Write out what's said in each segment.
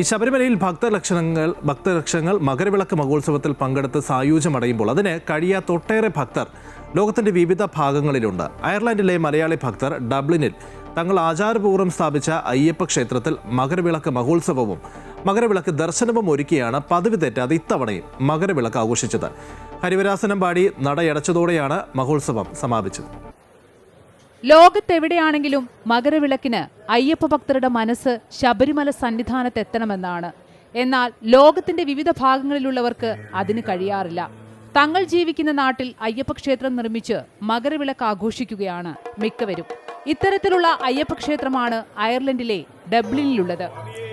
ഈ ശബരിമലയിൽ ഭക്തലക്ഷണങ്ങൾ ഭക്തലക്ഷങ്ങൾ മകരവിളക്ക് മഹോത്സവത്തിൽ പങ്കെടുത്ത് സായുജ്യമടയുമ്പോൾ അതിന് കഴിയാത്ത ഒട്ടേറെ ഭക്തർ ലോകത്തിന്റെ വിവിധ ഭാഗങ്ങളിലുണ്ട്. അയർലൻഡിലെ മലയാളി ഭക്തർ ഡബ്ലിനിൽ തങ്ങൾ ആചാരപൂർവം സ്ഥാപിച്ച അയ്യപ്പ ക്ഷേത്രത്തിൽ മകരവിളക്ക് മഹോത്സവവും മകരവിളക്ക് ദർശനവും ഒരുക്കിയാണ് പതിവ് തെറ്റാതെ ഇത്തവണയും മകരവിളക്ക് ആഘോഷിച്ചത്. ഹരിവരാസനം പാടി നടയടച്ചതോടെയാണ് മഹോത്സവം സമാപിച്ചത്. ലോകത്തെവിടെയാണെങ്കിലും മകരവിളക്കിന് അയ്യപ്പ ഭക്തരുടെ മനസ്സ് ശബരിമല സന്നിധാനത്തെത്തണമെന്നാണ് എന്നാൽ ലോകത്തിന്റെ വിവിധ ഭാഗങ്ങളിലുള്ളവർക്ക് അതിന് കഴിയാറില്ല. തങ്ങൾ ജീവിക്കുന്ന നാട്ടിൽ അയ്യപ്പ ക്ഷേത്രം നിർമ്മിച്ച് മകരവിളക്ക് ആഘോഷിക്കുകയാണ് മിക്കവരും. ഇത്തരത്തിലുള്ള അയ്യപ്പ ക്ഷേത്രമാണ് അയർലൻഡിലെ ഡബ്ലിനിലുള്ളത്.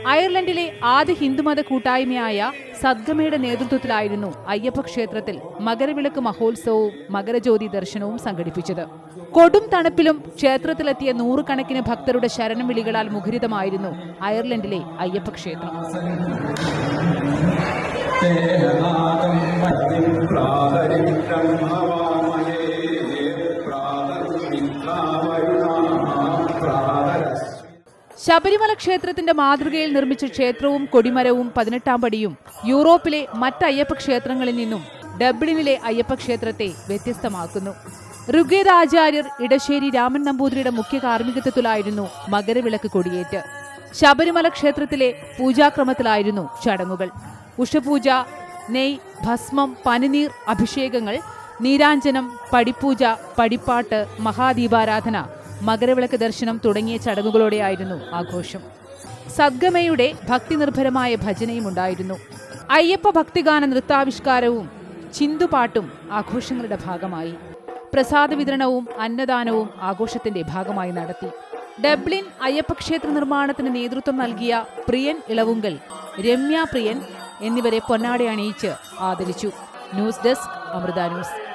അയർലൻഡിലെ ആദ്യ ഹിന്ദുമത കൂട്ടായ്മയായ സദ്ഗമയുടെ നേതൃത്വത്തിലായിരുന്നു അയ്യപ്പ ക്ഷേത്രത്തിൽ മകരവിളക്ക് മഹോത്സവവും മകരജ്യോതി ദർശനവും സംഘടിപ്പിച്ചത്. കൊടും തണുപ്പിലും ക്ഷേത്രത്തിലെത്തിയ നൂറുകണക്കിന് ഭക്തരുടെ ശരണം വിളികളാൽ മുഖരിതമായിരുന്നു അയർലൻഡിലെ അയ്യപ്പ ക്ഷേത്രം ശബരിമല ക്ഷേത്രത്തിന്റെ മാതൃകയിൽ നിർമ്മിച്ച ക്ഷേത്രവും കൊടിമരവും പതിനെട്ടാം പടിയും യൂറോപ്പിലെ മറ്റ് അയ്യപ്പ ക്ഷേത്രങ്ങളിൽ നിന്നും ഡബ്ലിനിലെ അയ്യപ്പ ക്ഷേത്രത്തെ വ്യത്യസ്തമാക്കുന്നു. ഋഗ്വേദാചാര്യർ ഇടശ്ശേരി രാമൻ നമ്പൂതിരിയുടെ മുഖ്യ കാർമ്മികത്വത്തിലായിരുന്നു മകരവിളക്ക് കൊടിയേറ്റ്. ശബരിമല ക്ഷേത്രത്തിലെ പൂജാക്രമത്തിലായിരുന്നു ചടങ്ങുകൾ. ഉഷപൂജ നെയ് ഭസ്മം പനിനീർ അഭിഷേകങ്ങൾ നീരാഞ്ജനം പടിപ്പൂജ പടിപ്പാട്ട് മഹാദീപാരാധന മകരവിളക്ക് ദർശനം തുടങ്ങിയ ചടങ്ങുകളോടെയായിരുന്നു ആഘോഷം. സദ്ഗമയുടെ ഭക്തിനിർഭരമായ ഭജനയും ഉണ്ടായിരുന്നു. അയ്യപ്പ ഭക്തിഗാന നൃത്താവിഷ്കാരവും ചിന്തുപാട്ടും ആഘോഷങ്ങളുടെ ഭാഗമായി. പ്രസാദ വിതരണവും അന്നദാനവും ആഘോഷത്തിന്റെ ഭാഗമായി നടത്തി. ഡബ്ലിൻ അയ്യപ്പക്ഷേത്ര നിർമ്മാണത്തിന് നേതൃത്വം നൽകിയ പ്രിയൻ ഇളവുങ്കൽ രമ്യ പ്രിയൻ എന്നിവരെ പൊന്നാടയണിയിച്ച് ആദരിച്ചു. News desk Amrita news.